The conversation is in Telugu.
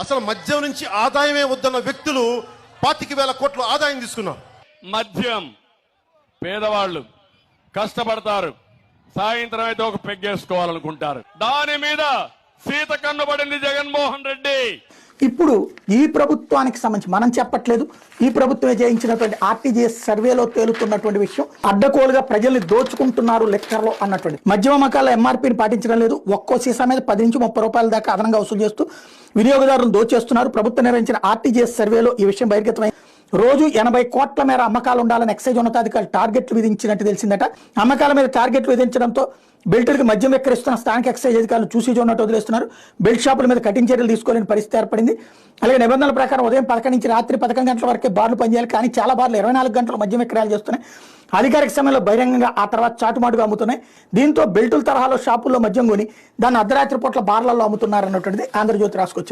అసలు మద్యం నుంచి ఆదాయమే వద్దన్న వ్యక్తులు పాతిక వేల కోట్లు ఆదాయం తీసుకున్నారు. మద్యం పేదవాళ్ళు కష్టపడతారు. సాయంత్రం అయితే ఒక పెగ్గేసుకోవాలనుకుంటారు దాని మీద సీత కన్నుబడింది జగన్మోహన్ రెడ్డి. ఇప్పుడు ఈ ప్రభుత్వానికి సంబంధించి మనం చెప్పట్లేదు. ఈ ప్రభుత్వమే చేయించినటువంటి ఆర్టీజీఎస్ సర్వేలో తేలుతున్నటువంటి విషయం అడ్డకోలుగా ప్రజల్ని దోచుకుంటున్నారు లెక్కర్లో అన్నటువంటి మధ్యమ మకాల ఎంఆర్పీని పాటించడం లేదు. ఒక్కో సీసా మీద పది నుంచి ముప్పై రూపాయల దాకా అదనంగా వసూలు చేస్తూ వినియోగదారులను దోచేస్తున్నారు. ప్రభుత్వం నిర్వహించిన ఆర్టీజీఎస్ సర్వేలో ఈ విషయం బహిర్గతమై రోజు ఎనభై కోట్ల మేర అమ్మకాలు ఉండాలని ఎక్సైజ్ ఉన్నతాధికారులు టార్గెట్లు విధించినట్టు తెలిసిందట. అమ్మకాల మీద టార్గెట్లు విధించడంతో బెల్టులకు మద్యం విక్రయిస్తున్న స్థానిక ఎక్సైజ్ అధికారులు చూసి చూడనట్టు వదిలేస్తున్నారు. బెల్ట్ షాపుల మీద కఠిన చర్యలు తీసుకోలేని పరిస్థితి ఏర్పడింది. అలాగే నిబంధనల ప్రకారం ఉదయం పదకొండు నుంచి రాత్రి పదకొండు గంటల వరకే బార్లు పనిచేయాలి. కానీ చాలా బార్లు ఇరవై నాలుగు గంటలు మద్యం విక్రయాలు చేస్తున్నాయి. అధికారిక సమయంలో బహిరంగంగా ఆ తర్వాత చాటుమాటుగా అమ్ముతున్నాయి. దీంతో బెల్టుల తరహాలో షాపుల్లో మద్యం కొని దాన్ని అర్ధరాత్రి పూట్ల బార్లలో అమ్ముతున్నారు అన్నటువంటిది ఆంధ్రజ్యోతి రాసుకొచ్చింది.